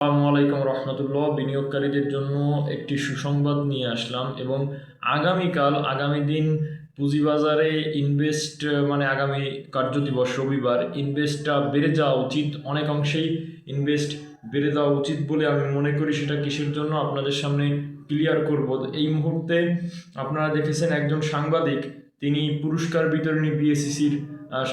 আসসালামু আলাইকুম রহমতুল্লাহ। বিনিয়োগকারীদের জন্য একটি সুসংবাদ নিয়ে আসলাম এবং আগামীকাল, আগামী দিন পুঁজিবাজারে ইনভেস্ট মানে আগামী কার্যদিবস রবিবার ইনভেস্টটা বেড়ে যাওয়া উচিত। অনেক অংশেই ইনভেস্ট বেড়ে যাওয়া উচিত বলে আমি মনে করি, সেটা কিসের জন্য আপনাদের সামনে ক্লিয়ার করব। এই মুহূর্তে আপনারা দেখেছেন একজন সাংবাদিক, তিনি পুরস্কার বিতরণী বিএসসিসির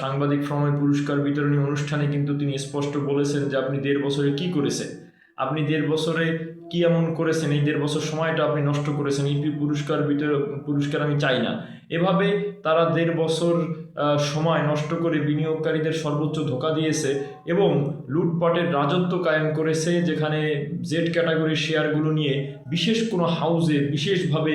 সাংবাদিক ফ্রমের পুরস্কার বিতরণী অনুষ্ঠানে কিন্তু তিনি স্পষ্ট বলেছেন যে আপনি দেড় বছরে কি করেছেন। আপনি দেড় বছরে কি এমন করেছেন? এই দেড় বছর সময়টা আপনি নষ্ট করেছেন, এই পুরস্কার বিতর, পুরস্কার আমি চাই না। এভাবে তারা দেড় বছর সময় নষ্ট করে বিনিয়োগকারীদের সর্বোচ্চ ধোকা দিয়েছে এবং লুটপাটের রাজত্ব কায়েম করেছে, যেখানে জেড ক্যাটাগরির শেয়ারগুলো নিয়ে বিশেষ কোনো হাউজে বিশেষভাবে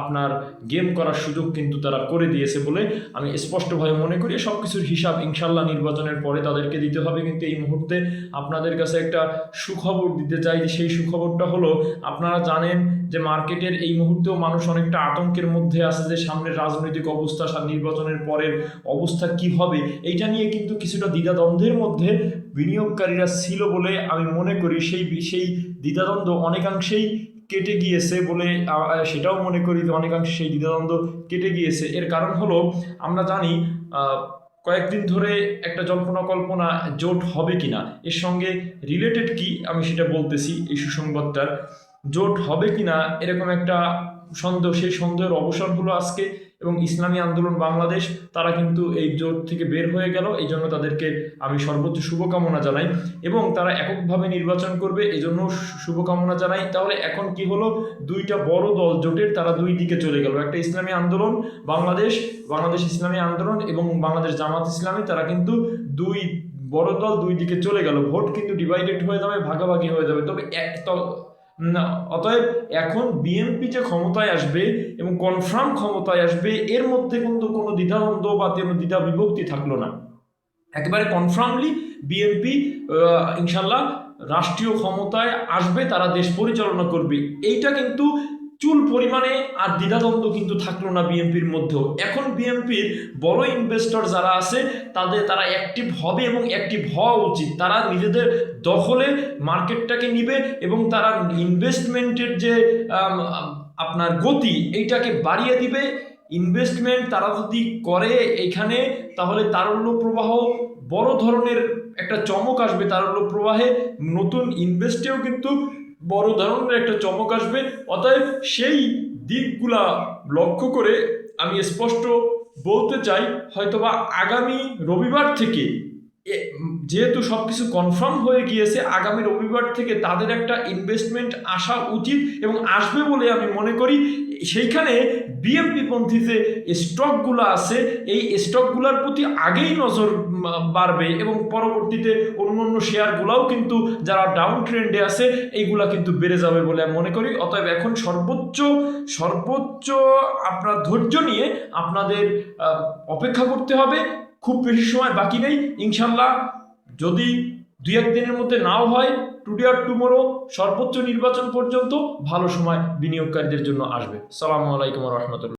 আপনার গেম করার সুযোগ কিন্তু তারা করে দিয়েছে বলে আমি স্পষ্টভাবে মনে করি। সব কিছুর হিসাব ইনশাল্লাহ নির্বাচনের পরে তাদেরকে দিতে হবে। কিন্তু এই মুহূর্তে আপনাদের কাছে একটা সুখবর দিতে চাই যে সেই সুখবরটা হলো, আপনারা জানেন যে মার্কেটের এই মুহূর্তেও মানুষ অনেকটা আতঙ্কের মধ্যে আছে যে সামনের রাজনৈতিক অবস্থা নির্বাচনের পরের অবস্থা কি হবে? এইটা নিয়ে কিন্তু কিছুটা দ্বিধাদ্বন্দ্বের মধ্যে বিনিয়োগকারীরা ছিল বলে আমি মনে করি। সেই সেই দ্বিধাদ্বন্দ্ব অনেকাংশেই কেটে গিয়েছে বলে সেটাও মনে করি যে অনেকাংশে সেই দ্বিধাদ্বন্দ্ব কেটে গিয়েছে। এর কারণ হলো, আমরা জানি কয়েকদিন ধরে একটা জল্পনা কল্পনা জোট হবে কিনা? এর সঙ্গে রিলেটেড কি আমি সেটা বলতেছি এই সুসংবাদটার। জোট হবে কিনা এরকম একটা সন্দেহ সেই সন্দেহের অবসান হলো আজকে এবং ইসলামী আন্দোলন বাংলাদেশ তারা কিন্তু এই জোট থেকে বের হয়ে গেল। এই জন্য তাদেরকে আমি সর্বোচ্চ শুভকামনা জানাই এবং তারা এককভাবে নির্বাচন করবে এই জন্য শুভকামনা জানাই। তাহলে এখন কি হলো? দুইটা বড় দল জোটের তারা দুই দিকে চলে গেল। একটা ইসলামী আন্দোলন বাংলাদেশ বাংলাদেশ ইসলামী আন্দোলন এবং বাংলাদেশ জামাত ইসলামী তারা কিন্তু দুই বড় দল দুই দিকে চলে গেল। ভোট কিন্তু ডিভাইডেড হয়ে যাবে ভাগাভাগি হয়ে যাবে। তবে না, অতএব এখন বিএনপি যে ক্ষমতায় আসবে এবং কনফার্ম ক্ষমতায় আসবে, এর মধ্যে কিন্তু কোনো দ্বিধাদ্বন্দ্ব বা কোনো দ্বিধা বিভক্তি থাকল না। একেবারে কনফার্মলি বিএনপি ইনশাল্লাহ রাষ্ট্রীয় ক্ষমতায় আসবে, তারা দেশ পরিচালনা করবে। এইটা কিন্তু চুল পরিমাণে আর দ্বিধাদ্বন্দ্ব কিন্তু থাকল না বিএনপির মধ্যেও। এখন বিএনপির বড় ইনভেস্টর যারা আছে, তাদের, তারা অ্যাক্টিভ হবে এবং অ্যাক্টিভ হওয়া উচিত। তারা নিজেদের দখলে মার্কেটটাকে নিবে এবং তারা ইনভেস্টমেন্টের যে আপনার গতি, এইটাকে বাড়িয়ে দিবে। ইনভেস্টমেন্ট তারা যদি করে এখানে তাহলে তারল্য প্রবাহ বড় ধরনের একটা চমক আসবে তারল্য প্রবাহে। নতুন ইনভেস্টেও কিন্তু বড় ধরনের একটা চমক আসবে। অতএব সেই দিকগুলা লক্ষ্য করে আমি স্পষ্ট বলতে চাই, হয়তোবা আগামী রবিবার থেকে যেহেতু সব কিছু কনফার্ম হয়ে গিয়েছে, আগামী রবিবার থেকে তাদের একটা ইনভেস্টমেন্ট আসা উচিত এবং আসবে বলে আমি মনে করি। সেইখানে বিএমপি পন্থী যে স্টকগুলো আছে, এই স্টকগুলোর প্রতি আগেই নজর বাড়বে এবং পরবর্তীতে অন্য অন্য শেয়ারগুলোও কিন্তু যারা ডাউন ট্রেন্ডে আছে, এইগুলা কিন্তু বেড়ে যাবে বলে আমি মনে করি। অতএব এখন সর্বোচ্চ সর্বোচ্চ আপনার ধৈর্য নিয়ে আপনাদের অপেক্ষা করতে হবে। খুব বেশি সময় বাকি নেই, ইনশাল্লাহ যদি দুই একদিনের মধ্যে নাও হয় টুডে আর টুমোরো সর্বোচ্চ নির্বাচন পর্যন্ত ভালো সময় বিনিয়োগকারীদের জন্য আসবে। সালামু আলাইকুম রহমতুল্লাহ।